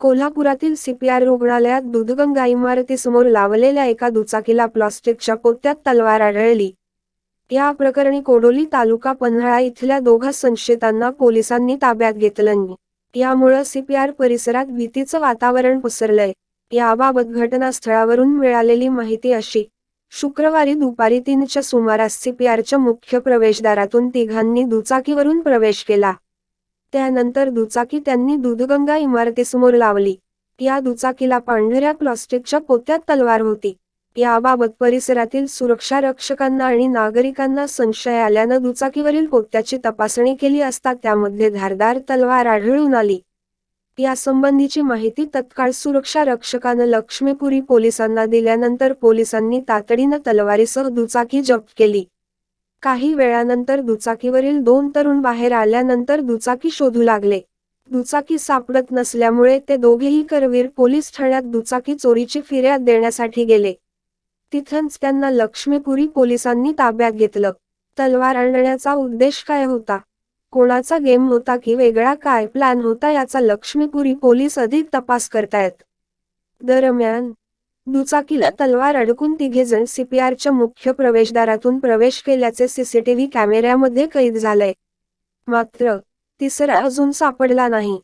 कोल्हापुरातील सीपीआर रुग्णालयात दुधगंगा इमारतीसमोर लावलेल्या एका दुचाकीला प्लास्टिकच्या पोत्यात तलवार आढळली. या प्रकरणी कोडोली तालुका पन्हाळा इथल्या दोघा संशयितांना पोलिसांनी ताब्यात घेतलं यामुळं सीपीआर परिसरात भीतीचं वातावरण पसरलंय. याबाबत घटनास्थळावरून मिळालेली माहिती अशी. शुक्रवारी दुपारी तीनच्या सुमारास सीपीआरच्या मुख्य प्रवेशद्वारातून तिघांनी दुचाकीवरून प्रवेश केला. त्यानंतर दुचाकी त्यांनी दूधगंगा इमारतीसमोर लावली. या दुचाकीला पांढऱ्या प्लास्टिकच्या पोत्यात तलवार होती. याबाबत परिसरातील सुरक्षा रक्षकांना आणि नागरिकांना संशय आल्यानं दुचाकीवरील पोत्याची तपासणी केली असता त्यामध्ये धारदार तलवार आढळून आली. यासंबंधीची माहिती तत्काळ सुरक्षा रक्षकानं लक्ष्मीपुरी पोलिसांना दिल्यानंतर पोलिसांनी तातडीनं तलवारीसह दुचाकी जप्त केली. काही वेळानंतर दुचाकीवरील दोन तरुण बाहेर आल्यानंतर दुचाकी शोधू लागले. दुचाकी सापडत नसल्यामुळे ते दोघेही करवीर पोलीस ठाण्यात दुचाकी चोरीची फिर्याद देण्यासाठी गेले. तिथंच त्यांना लक्ष्मीपुरी पोलिसांनी ताब्यात घेतलं. तलवार आणण्याचा उद्देश काय होता? कोणाचा गेम होता की वेगळा काय प्लॅन होता याचा लक्ष्मीपुरी पोलीस अधिक तपास करतायत. दरम्यान दुचाकीला तलवार अडकून तिघेजण सीपीआरच्या मुख्य प्रवेशद्वारातून प्रवेश केल्याचे सीसीटीव्ही कॅमेऱ्यामध्ये कैद झालंय. मात्र तिसरा अजून सापडला नाही.